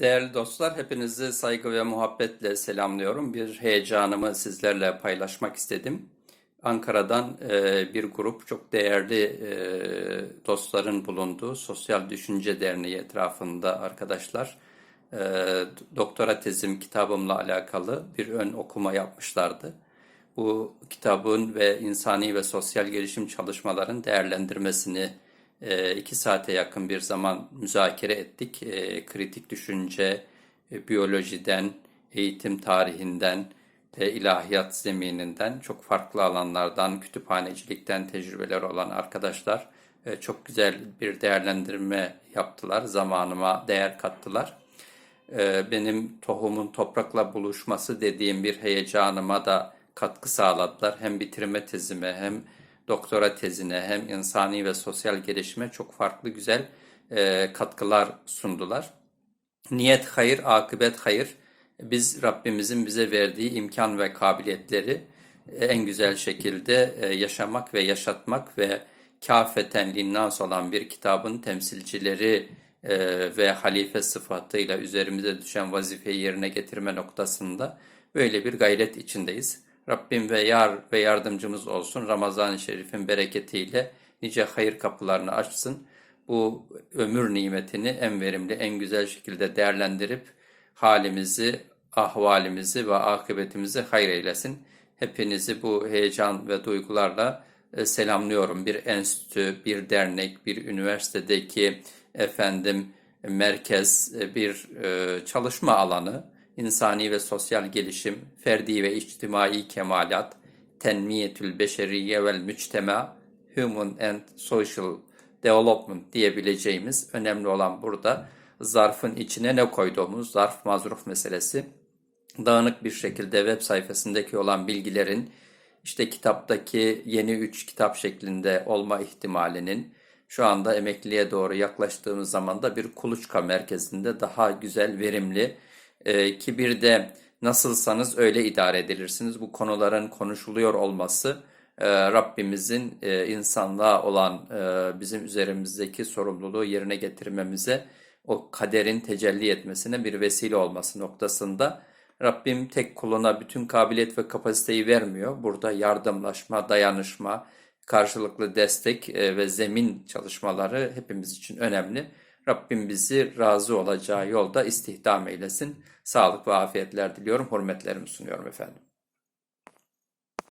Değerli dostlar, hepinizi saygı ve muhabbetle selamlıyorum. Bir heyecanımı sizlerle paylaşmak istedim. Ankara'dan e, bir grup çok değerli e, dostların bulunduğu Sosyal Düşünce Derneği etrafında arkadaşlar e, doktora tezim kitabımla alakalı bir ön okuma yapmışlardı. Bu kitabın ve insani ve sosyal gelişim çalışmaların değerlendirmesini iki saate yakın bir zaman müzakere ettik. E, kritik düşünce, e, biyolojiden, eğitim tarihinden, ilahiyat zemininden, çok farklı alanlardan, kütüphanecilikten tecrübeler olan arkadaşlar e, çok güzel bir değerlendirme yaptılar. Zamanıma değer kattılar. E, benim tohumun toprakla buluşması dediğim bir heyecanıma da katkı sağladılar. Hem bitirme tezime hem doktora tezine hem insani ve sosyal gelişime çok farklı güzel e, katkılar sundular. Niyet hayır, akıbet hayır. Biz Rabbimizin bize verdiği imkan ve kabiliyetleri e, en güzel şekilde e, yaşamak ve yaşatmak ve kafeten linnas olan bir kitabın temsilcileri e, ve halife sıfatıyla üzerimize düşen vazifeyi yerine getirme noktasında böyle bir gayret içindeyiz. Rabbim ve yar ve yardımcımız olsun. Ramazan-ı Şerif'in bereketiyle nice hayır kapılarını açsın. Bu ömür nimetini en verimli, en güzel şekilde değerlendirip halimizi, ahvalimizi ve akıbetimizi hayır eylesin. Hepinizi bu heyecan ve duygularla e, selamlıyorum. Bir enstitü, bir dernek, bir üniversitedeki efendim merkez, e, bir e, çalışma alanı insani ve sosyal gelişim, ferdi ve içtimai kemalat, tenmiyetül beşeriye vel müçtema, human and social development diyebileceğimiz önemli olan burada zarfın içine ne koyduğumuz zarf mazruf meselesi. Dağınık bir şekilde web sayfasındaki olan bilgilerin işte kitaptaki yeni üç kitap şeklinde olma ihtimalinin şu anda emekliliğe doğru yaklaştığımız zaman da bir kuluçka merkezinde daha güzel, verimli e, kibirde nasılsanız öyle idare edilirsiniz. Bu konuların konuşuluyor olması e, Rabbimizin e, insanlığa olan e, bizim üzerimizdeki sorumluluğu yerine getirmemize o kaderin tecelli etmesine bir vesile olması noktasında Rabbim tek kuluna bütün kabiliyet ve kapasiteyi vermiyor. Burada yardımlaşma, dayanışma, karşılıklı destek e, ve zemin çalışmaları hepimiz için önemli. Rabbim bizi razı olacağı yolda istihdam eylesin. Sağlık ve afiyetler diliyorum. Hürmetlerimi sunuyorum efendim.